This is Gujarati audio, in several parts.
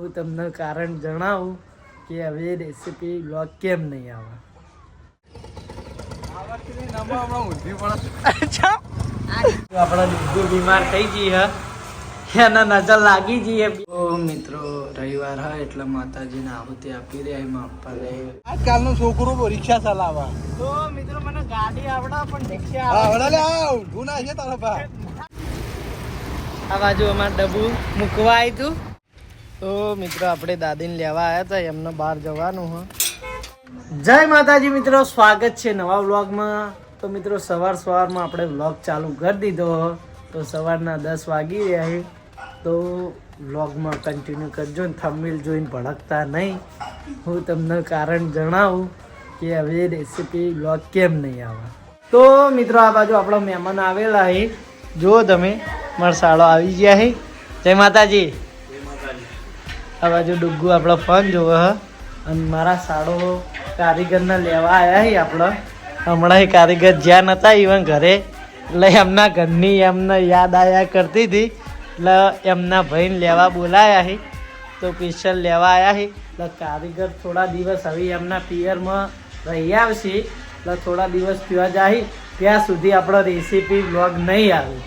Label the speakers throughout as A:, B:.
A: હું તમને કારણ જણાવું કે હવે રેસીપી બ્લોગ કેમ નહીં આવે. આપણા બીમાર થઈ જઈએ એના નજર લાગી જઈએ મિત્રો રવિવાર હોય એટલે માતાજીને આહુતિ આપી રહ્યા એમાં
B: આજકાલનું છોકરું રિક્ષા ચલાવવા
A: તો મિત્રો મને ગાડી આવડા પણ રિક્ષા
B: આવડે. લે આવ ગુના છે તારા પા
A: આ બાજુ અમારે ડબ્બુ મૂકવા આવ્યું હતું તો મિત્રો, આપણે દાદીને લેવા આવ્યા હતા એમને બહાર જવાનું હા. જય માતાજી મિત્રો, સ્વાગત છે નવા વ્લોગમાં. તો મિત્રો, સવાર સવારમાં આપણે વ્લોગ ચાલુ કરી દીધો તો સવારના દસ વાગી રહ્યા તો વ્લોગમાં કન્ટિન્યુ કરજો ને થંબનેલ જોઈને ભડકતા નહીં. હું તમને કારણ જણાવું કે હવે રેસીપી વ્લોગ કેમ નહીં આવે. તો મિત્રો, આ બાજુ આપણા મહેમાન આવેલા છે. જુઓ તમે, મારા શાળો આવી ગયા છે. જય માતાજી. આ બાજુ ડુગ્ગુ આપણો ફોન જોવો હ. અને મારા સાડો કારીગરને લેવા આવ્યા હી આપણો. હમણાં એ કારીગર જ્યાં નહોતા ઇવન ઘરે. એટલે એમના ઘરની એમને યાદ આવ્યા કરતી હતી. એટલે એમના ભાઈને લેવા બોલાયા હી. તો સ્પેશિયલ લેવા આવ્યા હી. એટલે કારીગર થોડા દિવસ હવે એમના પિયરમાં રહી આવશે. એટલે થોડા દિવસ પીવા જાય. ત્યાં સુધી આપણો રેસીપી બ્લોગ નહીં આવે.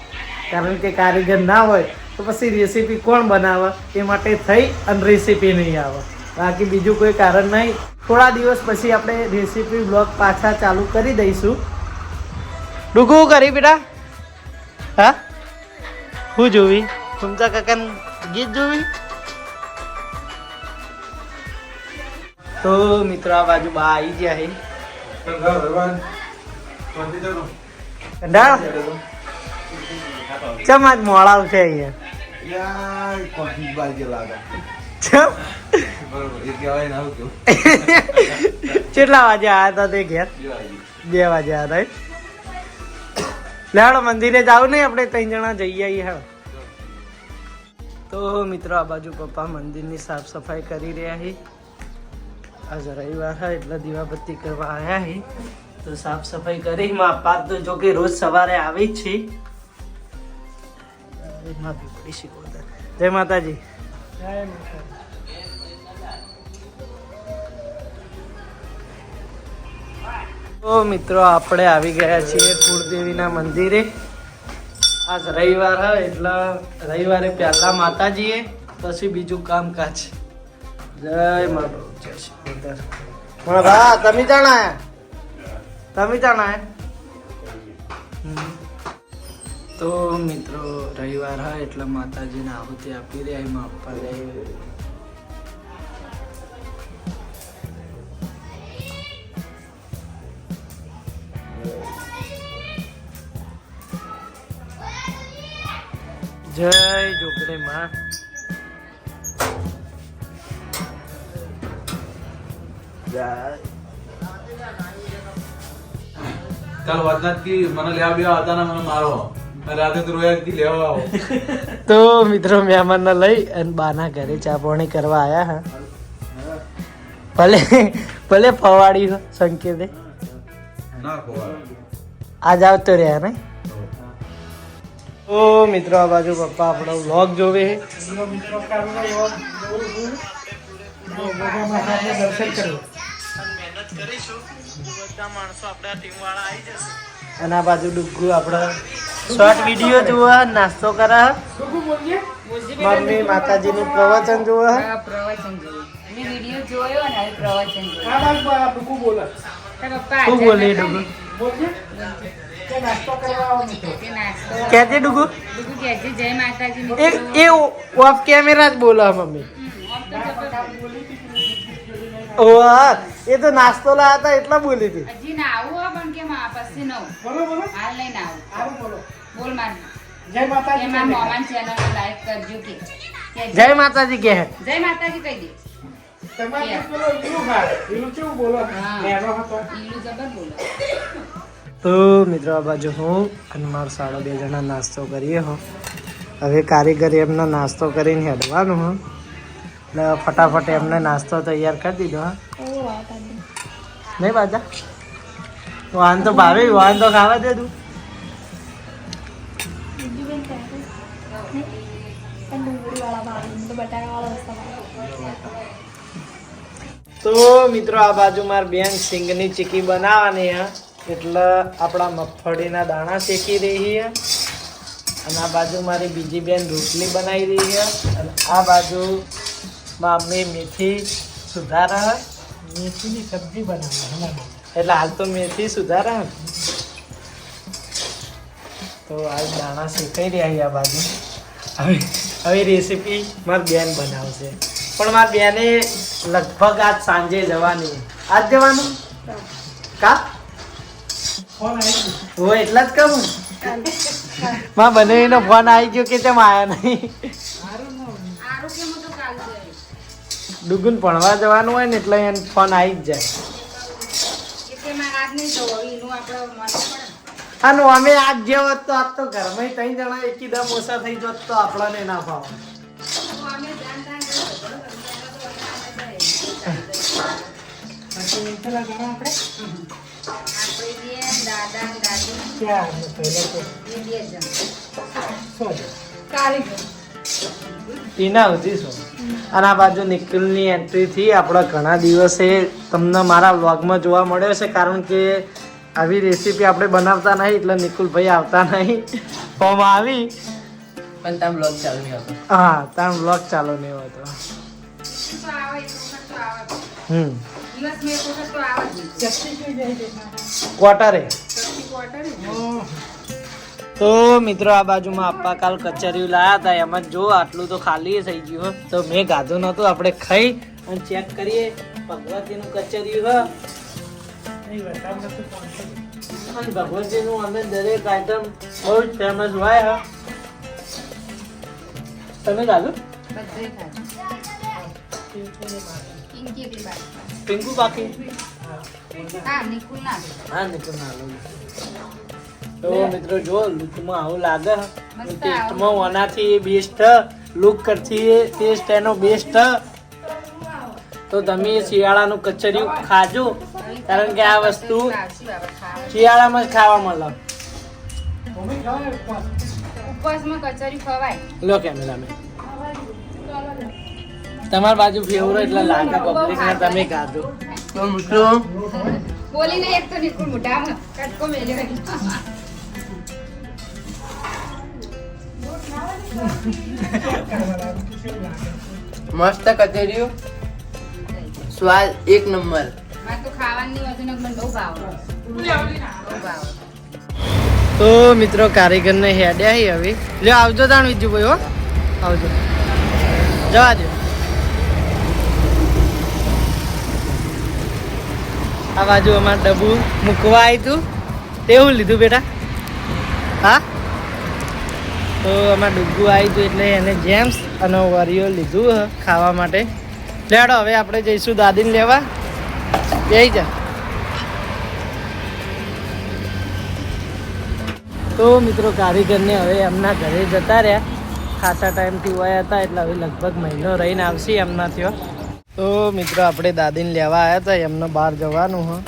A: કારણ કે કારીગર ના હોય. તો પછી રેસીપી કોણ બનાવે? એ માટે થઈ અને રેસીપી નહીં આવે. બાકી બીજું કોઈ કારણ નહીં. થોડા દિવસ પછી આપણે રેસીપી બ્લોગ પાછા ચાલુ કરી દઈશું. ડૂકું કરી બેટા? હા? શું જોવી? સુમતા કાકાને ગીત જોવી? તો મિત્રો આ બાજુ બા આવી ગયા હે. કંડાળ ચમ આજ મોડા છે અહીંયા? ચમ કેટલા વાગે આવ્યા હતા તે ઘેર બે વાગે આવ્યા હતા મંદિરે જાવ નહીં આપણે ત્રણ જણા જઈ આવીએ હા તો મિત્રો આ બાજુ પપ્પા મંદિરની સાફ સફાઈ કરી રહ્યા છે આજ રવિવાર હા એટલે દીવાબત્તી કરવા આવ્યા છે તો સાફ સફાઈ કરી માં તો જો કે રોજ સવારે આવી જ છે માફી પડી શીખવતા જય માતાજી. તો મિત્રો આપણે આવી ગયા છીએ કુળદેવીના મંદિરે. આજ રવિવાર હોય એટલે રવિવારે પહેલા માતાજીએ પછી બીજું કામકાજ. જય માતા જય શ્રી માતા તમે જાણ તમે જાણ. તો મિત્રો, રવિવાર હોય એટલે માતાજીને આહુતિ આપી રહ્યા એમાં આપવા જાય જય જોગડે માં.
C: કાલ વાતનાથ કી મને લેવા બેવા હતા ને મને મારો. તો
A: મિત્રો મહેમાનને લઈ અને બાના ઘરે ચા પાણી કરવા આવ્યા હા. ભલે ભલે ફવાડી સંકેતે. આજ આવતો રહ્યા ને? તો મિત્રો આ બાજુ પપ્પા આપણો વ્લોગ જોવે અને આ બાજુ ડુગ્ગુ આપણા શોર્ટ વીડિયો જોવા નાસ્તો કરા. મમ્મી માતાજીનું પ્રવચન જોવા
D: પ્રવચન જોયું ને પ્રવચન
A: શું બોલે કેજે એ ઓફ કેમેરા જ બોલો મમ્મી. ઓહ એ તો નાસ્તો લાયા હતા એટલા બોલી હતી.
D: માં પછી નવ. હાલ આવું. બોલ માર. જય માતાજી કે મોમાન ચેનલ ને લાઈક કરજો કે. કે
A: જય માતાજી કે
D: જય માતાજી કહી દે. હા. ઈલું જબર બોલો.
A: તો મિત્રો આ બાજુ હું અને મારો સાડો બે જણા નાસ્તો કરીએ હો. હવે કારીગર એમનો નાસ્તો કરીને હેડવાનું હો. એટલે ફટાફટ એમને નાસ્તો તૈયાર કરી દીધો હા. નહીં બાજા? વાન તો. ભાવે વાન તો ખાવા દે તું તો મિત્રો આ બાજુ માર બેન સિંગની ચીકી બનાવવાની હે. એટલે આપણા મગફળીના દાણા શેકી રહી છે અને આ બાજુ મારી બીજી બેન રોટલી બનાવી રહી છે અને આ બાજુ મમ્મી મેથી સુધારા હે.
B: મેથીની સબ્જી બનાવી
A: એટલે હાલ તો મેથી સુધારા તો આજ દાણા શેકાઈ રહ્યા આ બાજુ. હવે હવે રેસીપી મારી બેન બનાવશે. પણ મારી બેને લગભગ આજ સાંજે જવાની. આજ જવાનું? કા?
B: ફોન આવી
A: હું એટલા જ કહું. માં બનેવીનો ફોન આવી ગયો કે તેમ આયા નહીં. ડુગુન ભણવા જવાનું હોય ને એટલે એને ફોન આવી જ જાય
D: એટલે મારે આજ નહીં જવું હવે એનું આપણે મને પડે ને.
A: અને અમે આજ જે હોત તો આજ તો ઘરમાં ત્રણ જણા એકીદમ ઓછા થઈ જોત તો આપણને ના
D: ભાવ. દાદા દાદી. કારીગર.
A: ટીના સુધી શું? અને આ બાજુ નિખિલની એન્ટ્રીથી આપણા ઘણા દિવસે તમને મારા વ્લોગમાં જોવા મળ્યો છે કારણ કે આવી રેસીપી આપણે બનાવતા નહીં એટલે નિકુલભાઈ આવતા નહીં. ફોર્મ આવી.
E: પણ તમે બ્લોગ ચાલુ નહીં હતો.
A: હા તામ વ્લોગ ચાલુ નહીં હતો. હમ. ક્વાર્ટરે
D: ને.
A: તો મિત્રો આ બાજુમાં આપા કાલ કચેરી લાયા હતા એમાં જો આટલું તો ખાલી થઈ ગયું તો મેં ગાધું નહોતું આપણે ખાઈ અને ચેક કરીએ. ભગવતીનું કચેરી હ. અને ભગવતીનું અમે દરેક આઈટમ બહુ જ ફેમસ હોય હ. તમે ગાધું.
D: પિંકી બાકી. હા નિકુલ ના
A: હા નિકુલ ના તો મિત્રો જો લુકમાં આવું લાગે ટેસ્ટમાં ઓનાથી બેસ્ટ લુક કરતી ટેસ્ટ એનો બેસ્ટ તો તમે શિયાળાનું કચરિયું ખાજો કારણ કે આ વસ્તુ. શિયાળામાં જ ખાવા મળે
D: લો
A: લો કેમેરામેન તમારી બાજુ ફેવરો એટલે લાગે પબ્લિક ને તમે ખાધો
E: તો મિત્રો
D: બોલીને એક તો નીકળું મોઢામાં કટકો મેલ્યો.
E: મસ્ત કચેરીઓ. સ્વાદ એક નંબર.
D: તો
A: મિત્રો કારીગરને હેડ્યા હી હવે. લ્યો આવજો તાણ વિજુભાઈ હો. આવજો. જવા દો આ બાજુ અમારે ડબ્બુ મૂકવા આવ્યું તેવું લીધું બેટા. હા? તો અમારે ડુગ્ગુ આવી ગયું એટલે એને જેમ્સ અને વરિયો લીધું ખાવા માટે. લેડો, હવે આપણે જઈશું દાદીને લેવા. જઈ જા. તો મિત્રો, કારીગરને હવે એમના ઘરે જતા રહ્યા. ખાસા ટાઈમથી વયા હતા એટલે હવે લગભગ મહિનો રહીને આવશે એમના ત્યાં. તો મિત્રો, આપણે દાદીને લેવા આવ્યા હતા. એમને બહાર જવાનું હ.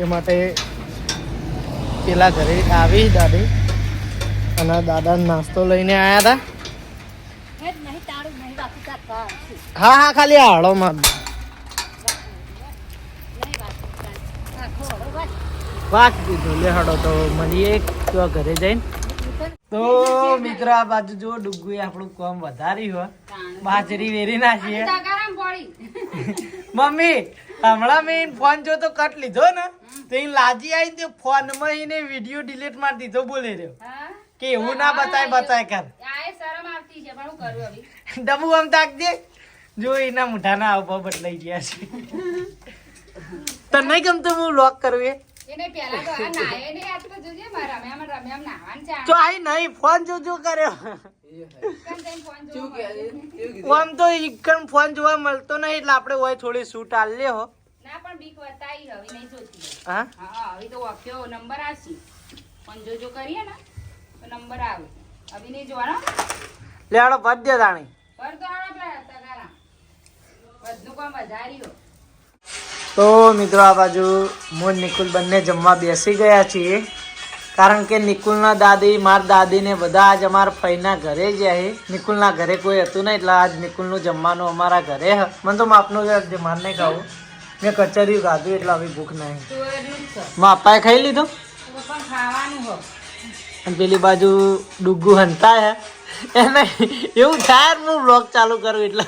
A: એ માટે પેલા ઘરે આવી દાદી. અને દાદા નાસ્તો લઈને આવ્યા હતા હા હા, ખાલી હાળોમાં વાક દીધો. લે હાડો તો મળીએ તો ઘરે જઈને. તો મિત્ર આ બાજુ જો ડુગુ આપણું કોમ વધાર્યું હોય. બાજરી વેરી નાખીએ. મમ્મી, હમણાં મેં ફોન જો તો કટ લીધો ને. તો એ લાજી આવી તે ફોનમાં એને વીડિયો ડિલીટ મારી દીધો, બોલે રહ્યો. કે એવું ના બતાય બતાય કર.
D: શરમ આવતી છે પણ હું કરું હવે.
A: ડબુ આમ તાકજે જો એના મોઢાના હાવભાવ બદલાઈ ગયા છે. તને નહીં ગમતું હું લોક કરું એ?
D: એને પહેલા તો આ નાય ને આ તો જોજે મારા રમ્યા રમ્યા નાવાનું છે
A: તો આઈ નહીં ફોન જોજો કર્યો. આમ તો ઈકણ ફોન જોવા મળતો નહીં એટલે આપણે હોય થોડી શૂટ આલ્યો હો.
D: ના પણ બીક વતાઈ હવે નહીં જોતી.
A: હા?
D: હા હવે તો વાક્યો નંબર આવશે. પણ જો જો કરીએ ને. તો નંબર આવે. અભી નહીં જોવાનો?
A: લેડો ભર દે તાણી.
D: ભર તો આવો પેલા તગારા બધું કામ વધાર્યું
A: તો મિત્રો આ બાજુ હું નિકુલ બંને જમવા બેસી ગયા છીએ. કારણ કે નિકુલના દાદી મારા દાદી ને બધા આજ અમારા ફઈના ઘરે જ છે. નિકુલના ઘરે કોઈ હતું નહીં એટલે આજ નિકુલનું જમવાનું અમારા ઘરે મને તો માપનું માર નહીં ખાવું. મેં કચરિયું ખાધું એટલે હવે ભૂખ નહીં. માપાએ ખાઈ લીધું?
D: ખાવાનું
A: અને પેલી બાજુ ડુગ્ગુ હંતા હે. એને એવું થાય હું બ્લોગ ચાલુ કરું એટલે.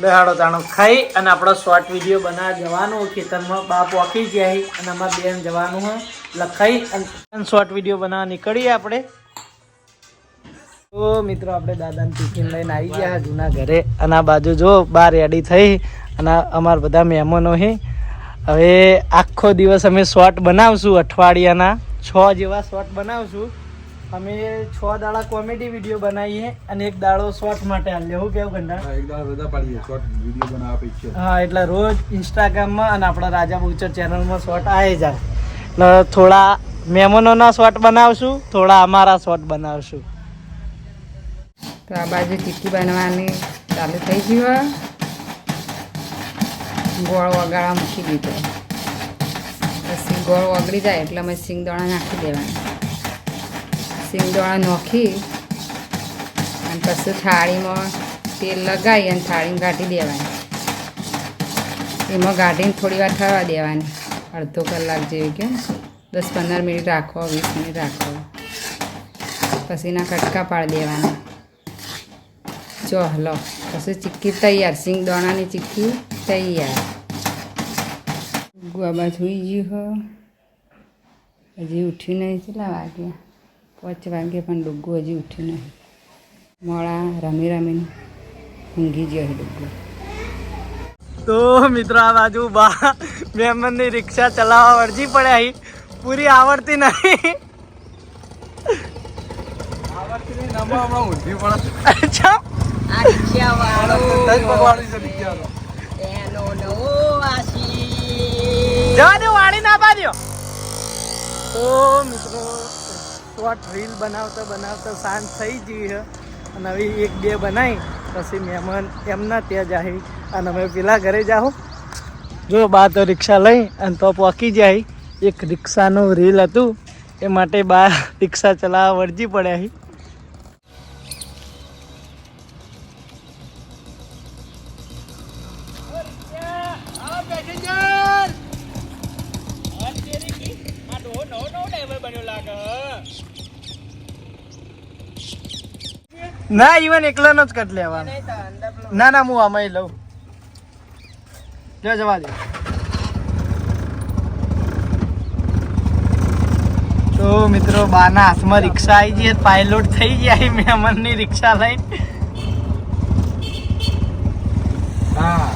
A: બેહાડો તાણો. ખાઈ અને આપણો શોર્ટ વીડિયો બનાવવા જવાનું. ખેતરમાં બાપ વાકી જાય અને અમારે બેન જવાનું હોય લખાઈ અને શોર્ટ વીડિયો બનાવવા નીકળીએ આપણે. તો મિત્રો, આપણે દાદાને ટિફિન લઈને આવી ગયા જૂના ઘરે. અને આ બાજુ જો બહાર રેડી થઈ અને અમારા બધા મહેમાનો છે હવે આખો દિવસ અમે શોર્ટ બનાવશું અઠવાડિયાના છ જેવા શોર્ટ બનાવશું. અમે છ દાડા કોમેડી વીડિયો બનાવીએ અને એક દાડો શોર્ટ માટે આલ્યો હું કેવું કંટા
C: એક દાડા રજા પાડીએ. શોર્ટ વીડિયો બનાવવા પૈકી.
A: હા એટલે રોજ ઇન્સ્ટાગ્રામમાં અને આપણા રાજા બુચર ચેનલમાં શોર્ટ આવે જાય એટલે થોડા મહેમાનોના શોર્ટ બનાવશું થોડા અમારા શોર્ટ બનાવશું.
D: તો આ બાજુ ટીકી બનવાની ચાલુ થઈ ગયું ગોળ વગાડવા મૂકી દીધો. પછી ગોળ ઓગળી જાય એટલે અમે સિંગદોણા નાખી દેવાના. સિંગદાણા નાખી અને પછી થાળીમાં તેલ લગાવી અને થાળીમાં કાઢી દેવાની. એમાં ગાંઠીને થોડી વાર થવા દેવાની. અડધો કલાક જેવી કે દસ પંદર મિનિટ રાખો, વીસ મિનિટ રાખો. પછી એના કટકા પાડી દેવાના. જો હલો પછી ચીક્કી તૈયાર. સિંગ દોણાની ચીક્કી તૈયાર. ગુઆબા સુઈ ગયું હો. હજી ઉઠ્યું નહીં કેટલા વાગ્યા પાંચ વાગે પણ ડુગ્ગું હજી ઉઠ્યું નહીં. મોડા રમી રમીને ઊંઘી ગયો ડુગ્ગું.
A: તો મિત્રો આ બાજુ બા મહેમાનની રિક્ષા ચલાવવા વળજી પડે અહીં પૂરી આવડતી નહીં. અચ્છા. જવા દો વાળી ના પાડ્યો તો મિત્રો શોર્ટ રીલ બનાવતા બનાવતા સાંજ થઈ ગઈ છે અને હવે એક બે બનાવી પછી મહેમાન એમના ત્યાં જાય. અને અમે પેલા ઘરે જાઓ જો બા તો રિક્ષા લઈ અને તો પહોંચી જાય. એક રિક્ષાનું રીલ હતું. એ માટે બા રિક્ષા ચલાવવા વળજી પડ્યા ના, ઈવન એકલાનો જ કટ લેવાનો. ના ના, હું આમાં લઉં. જો, જવા દે. તો મિત્રો, બાના હાથમાં રિક્ષા આવી ગઈ પાયલોટ થઈ ગયા મહેમાનની રિક્ષા લઈને
C: હા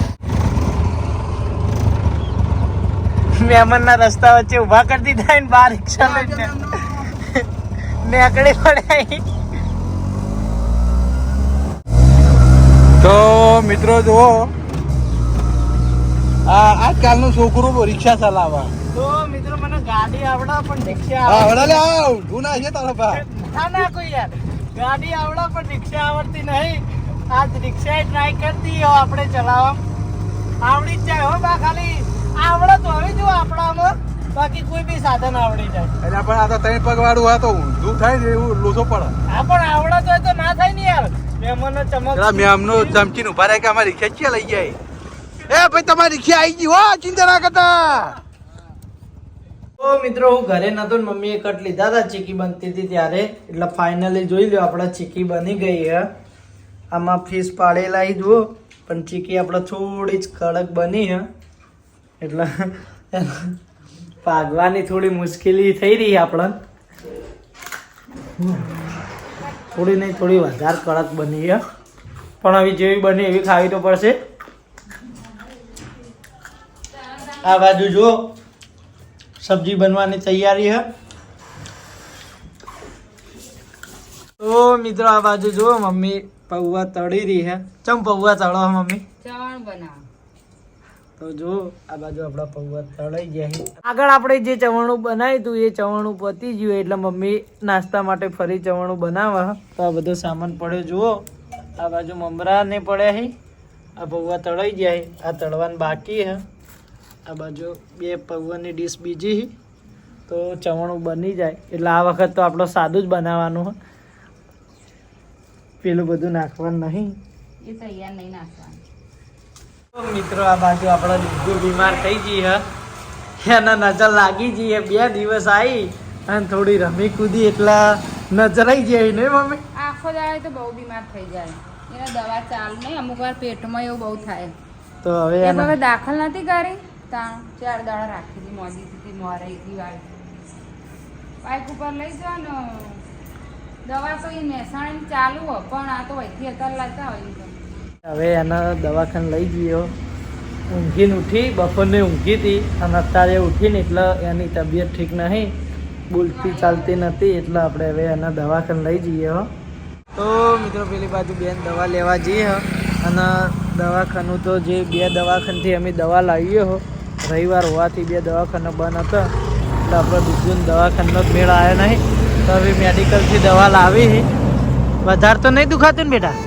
A: મહેમાનના રસ્તા વચ્ચે ઊભા કરી દીધા ને બાર રિક્ષા લઈને નેકડી પડ્યા
C: તો મિત્રો જુઓ આ આજકાલનું છોકરું રિક્ષા ચલાવવા
A: તો મિત્રો મને ગાડી આવડા પણ રિક્ષા આવડે
C: વડાલે આવ ગુના છે તારા પા
A: ના ના કોઈ યાર. ગાડી આવડા પણ રિક્ષા આવડતી નહીં. આજ રિક્ષા ટ્રાય કરતી હો આપણે ચલાવવા. આવડી જ જાય હો બા ખાલી. આવડે તો હવે જો આપણામાં. બાકી કોઈ બી સાધન આવડી જાય.
C: એટલે પણ આ તો ત્રણ પગ વાળું આ તો ઊંધું થાય ને એવું લોસો પડે.
A: હા પણ આવડે તો હોય તો ના થાય ને યાર. મહેમાનનો ચમક
C: મેમનો ચમચીને ઊભા રહે કે અમારી રિક્ષા ક્યાં લઈ જાય? એ ભાઈ તમારી રિક્ષા આવી ગઈ હો ચિંતા ના કરતા.
A: તો મિત્રો હું ઘરે નતો ને મમ્મીએ કટ લીધા હતા ચીકી બનતી હતી ત્યારે. એટલે ફાઇનલી જોઈ લો આપણે ચીકી બની ગઈ હે. આમાં ફીસ પાડેલા જુઓ. પણ ચીકી આપણે થોડી જ કડક બની હે. એટલે ભાગવાની થોડી મુશ્કેલી થઈ રહી આપણને થોડી નહીં, થોડી વધારે કડક બની હે પણ હવે જેવી બની એવી ખાવી તો પડશે. આ બાજુ જુઓ. સબ્જી બનવાની તૈયારી છે તો મિત્રો, આ બાજુ જુઓ, મમ્મી પૌવા તળી રહી છે ચમ પૌવા તળો મમ્મી?
D: ચણ બનાવ.
A: તો જો આ બાજુ આપણા પૌવા તળાઈ ગયા છે. આગળ આપણે જે ચવાણું બનાવ્યું હતું એ ચવાણું પતી ગયું એટલે મમ્મી નાસ્તા માટે ફરી ચવાણું બનાવવા. તો આ બધો સામાન પડ્યો જુઓ. આ બાજુ મમરા ને પડ્યા હે આ પૌવા તળાઈ ગયા છે. આ તળવાનું બાકી હે આ બાજુ બે પૌવાની ડીશ બીજી છે. તો ચવાણું બની જાય. એટલે આ વખત તો આપણો સાદું જ બનાવવાનું છે. પેલું બધું નાખવાનું નહીં.
D: એ તૈયાર નહીં નાખવાનું.
A: મિત્રો આ બાજુ આપણો ડુગ્ગુ બીમાર થઈ ગઈ હે. એના નજર લાગી જઈએ બે દિવસ આવી અને થોડી રમી કૂદી એટલે નજર આવી જાય ને મમ્મી?
D: આખો દાડે તો બહુ બીમાર થઈ જાય. એને દવા ચાલ નહીં અમુક વાર પેટમાં એવું બહુ થાય.
A: તો હવે
D: એ હવે દાખલ નથી કરી. ત્યાં ચાર દાડા રાખી હતી મોદી હતી મોરાઈ વાળી બાઇક ઉપર લઈ જાઓ ને દવા તો એ મહેસાણી ચાલુ હોય પણ આ તો વહીથી અત્યારે લાગતા હોય.
A: હવે એના દવાખાને લઈ ગયો. ઊંઘીને ઉઠી, બપોરને ઊંઘી હતી અને અત્યારે ઉઠીને એટલે એની તબિયત ઠીક નહીં બોલતી ચાલતી નથી એટલે આપણે હવે એના દવાખાને લઈ જઈએ તો મિત્રો, પેલી બાજુ બેન દવા લેવા જઈએ અને દવાખાનું તો જે બે દવાખાનથી અમે દવા લાવીએ હો. રવિવાર હોવાથી બે દવાખાના બંધ હતા. એટલે આપણે બીજું દવાખાનાનો મેળ આવ્યો નહીં. તો હવે મેડિકલથી દવા લાવી વધારે તો નહીં દુખાતું ને બેટા?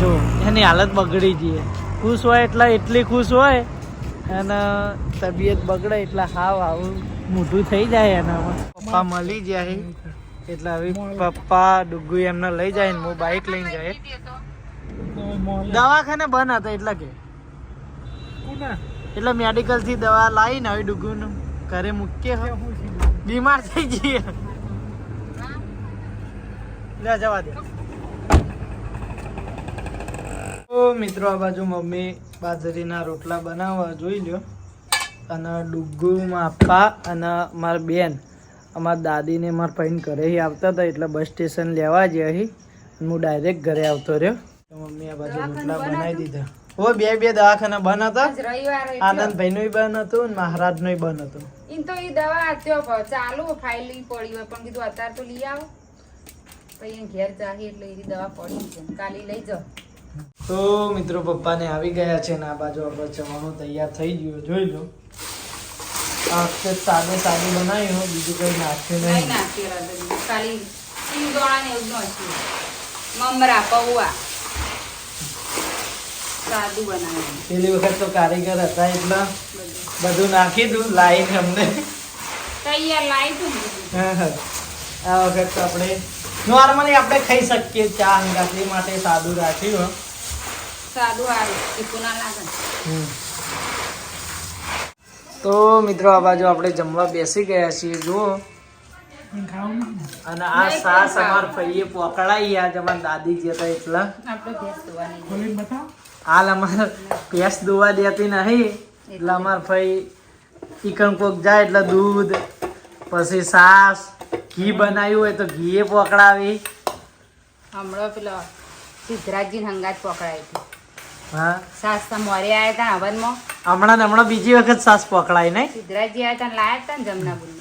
A: જો એની હાલત બગડી જઈએ. ખુશ હોય એટલા એટલી ખુશ હોય અને તબિયત બગડે એટલે હાવ આવું મોઢું થઈ જાય એનામાં પપ્પા મળી જાય એટલે હવે પપ્પા ડુગ્ગુ એમને લઈ જાય ને હું બાઇક લઈને જાય. દવાખાને બંધ હતા એટલે કે. એટલે મેડિકલથી દવા લાવીને હવે ડુગ્ગુનું ઘરે મૂકીએ બીમાર થઈ જઈએ. લે જવા દે. તો મિત્રો આ બાજુ મમ્મી બાજરીના રોટલા બનાવવા જોઈ લ્યો. અને ડુગુ માપા અને મારા બેન. અમારા દાદીને મારા ભાઈને ઘરે આવતા હતા એટલે બસ સ્ટેશન લેવા જઈ અહીં હું ડાયરેક્ટ ઘરે આવતો રહ્યો. તો મમ્મી આ બાજુ રોટલા બનાવી દીધા. હો બે બે દવાખાના બંધ હતા
D: આનંદભાઈ
A: આનંદભાઈનું બંધ હતું મહારાજનું બંધ હતું.
D: ઈન તો એ દવા આત્યો પ- ચાલુ ફાઇલ પડી હોય પણ કીધું અત્યારે તો લઈ આવો. પછી ઘેર ચાહી એટલે એ દવા પડી છે. કાલી લઈ જાઓ.
A: તો મિત્રો પપ્પાને આવી ગયા છે ને આ બાજુ આપણે જમવાનું તૈયાર થઈ ગયું. જોઈ લો. આ વખતે સાદો સાદું બનાવ્યું બીજું કઈ નાખ્યું
D: નહીં
A: નહીં.
D: નાખ્યું ખાલી સિંગોણા ને એવું નાખ્યું. મમરા પૌવા.
A: પેલી વખત તો કારીગર હતા એટલે. બધું. નાખી દઉં લાઈટ અમને. આ વખત તો આપણે નોર્મલી આપણે ખાઈ શકીએ ચા અંગાતરી માટે સાદું રાખ્યું.
D: સાદું સારું તીખું ના લાગે
A: તો મિત્રો આ બાજુ આપણે જમવા બેસી ગયા છીએ જુઓ. અને આ સાસ અમાર ફઈએ પકડાઈ આજ અમાર દાદી જે હતા એટલા. હાલ અમારે ભેંસ દોવા દેતી નહીં એટલે અમાર ફઈ ચિકન કોક જાય એટલે દૂધ પછી સાસ ઘી બનાવ્યું હોય તો ઘી એ પકડાવી.
D: હમણાં પેલો સિદ્ધરાજજી હંગાત પકડાય હતી.
A: હા.
D: સાસતા મોરે આવ્યા હતા હવનમાં.
A: હમણાં હમણાં બીજી વખત સાસ પકડાય નહીં.
D: સિદ્ધરાજી આવ્યા હતા લાયા હતા ને જમનાપુરની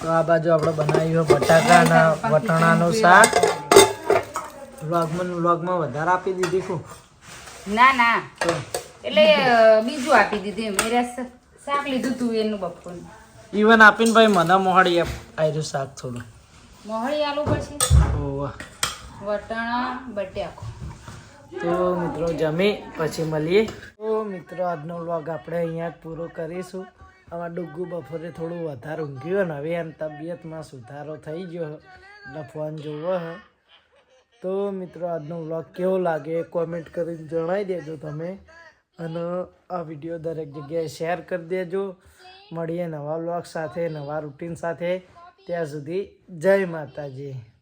A: તો આ બાજુ આપણે બનાવ્યું બટાકા અને વટાણાનું શાક. વ્લોગમાં વ્લોગમાં વધારે આપી દીધી ખૂબ
D: ના ના. એટલે બીજું આપી દીધું રસ શાક લીધું તું એનું બપોર
A: ઈવન આપીને ભાઈ મને મોહળી આવ્યું શાક થોડું.
D: મોહળી આલુ પછી
A: ઓહ
D: વટાણા બટાકો.
A: તો મિત્રો જમી, પછી મળીએ. તો મિત્રો, આજનો વ્લોગ આપણે અહીંયા પૂરો કરીશું. આમાં ડુગ્ગુ બપોરે થોડું વધારે ઊંઘ્યું ને હવે એની તબિયતમાં સુધારો થઈ ગયો. એટલે ફોન જોવો હે તો મિત્રો, આજનો વ્લોગ કેવો લાગે કોમેન્ટ કરીને જણાવી દેજો તમે. અને આ વીડિયો દરેક જગ્યાએ શેર કરી દેજો. મળીએ નવા વ્લોગ સાથે, નવા રૂટીન સાથે. ત્યાં સુધી જય માતાજી.